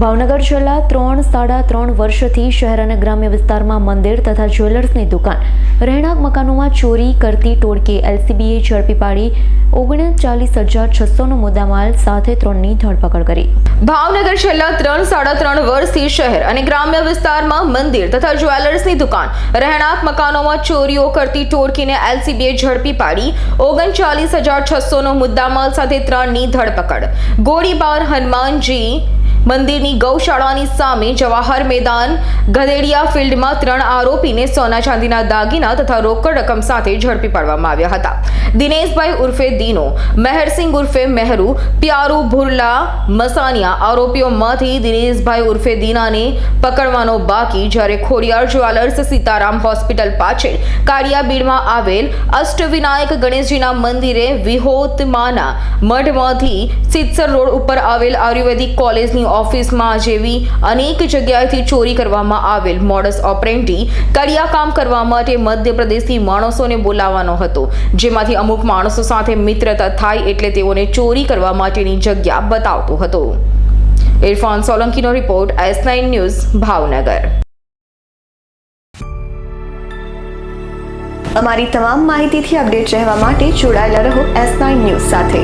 ભાવનગર છેલ્લા ત્રણ, સાડા ત્રણ વર્ષથી શહેર અને ગ્રામ્ય વિસ્તારમાં મંદિર તથા જ્વેલર્સની દુકાન. રહેણાંક મકાનોમાં ચોરી કરતી ટોળકી એલસીબીએ ઝડપી પાડી ઓગણચાલીસ હજાર છસોનો મુદ્દામાલ સાથે ત્રણની ધરપકડ કરી. ભાવનગર છેલ્લા ત્રણ, સાડા ત્રણ વર્ષથી શહેર અને ગ્રામ્ય વિસ્તારમાં મંદિર તથા જ્વેલર્સની દુકાન. રહેણાંક મકાનોમાં ચોરીઓ કરતી ટોળકીને એલસીબીએ ઝડપી પાડી ઓગણચાલીસ હજાર છસોનો મુદ્દામાલ સાથે ત્રણની ધરપકડ. ગોળીબાર હનુમાનજી મંદિરની ગૌશાળાની સામે જવાહર મેદાન, ગધેડિયા ફિલ્ડમાં ત્રણ આરોપીને સોના ચાંદીના દાગીના તથા રોકડ રકમ સાથે ઝડપી પાડવામાં આવ્યા હતા. દિનેશભાઈ ઉર્ફે દીનો, મહેરસિંહ ઉર્ફે મહેરુ, પ્યારુ ભુરલા, મસાનિયા આરોપીઓમાંથી દિનેશભાઈ ઉર્ફે દીનાને પકડવાનો બાકી જ્યારે ખોડિયાર જ્વેલર્સ સીતારામ હોસ્પિટલ પાછળ કાળિયાબીડમાં આવેલ અષ્ટવિનાયક ગણેશજીના મંદિરે વિહોતમાના મઢમાંથી સિત્સર રોડ ઉપર આવેલ આયુર્વેદિક કોલેજની ઓફિસમાં જેવી અનેક જગ્યાએથી ચોરી કરવામાં આવેલ મોડસ ઓપરેન્ટી કડિયા કામ કરવા માટે મધ્યપ્રદેશથી માણસોને બોલાવવાનો હતો, જેમાંથી અમુક માણસો સાથે મિત્રતા થાય એટલે તેઓને ચોરી કરવા માટેની જગ્યા બતાવતો હતો. Irfan સોલંકીનો report S nine news, Bhavnagar. અમારી તમામ માહિતીથી અપડેટ રહેવા માટે જોડાયેલા રહો એસ નાઇન ન્યૂઝ સાથે.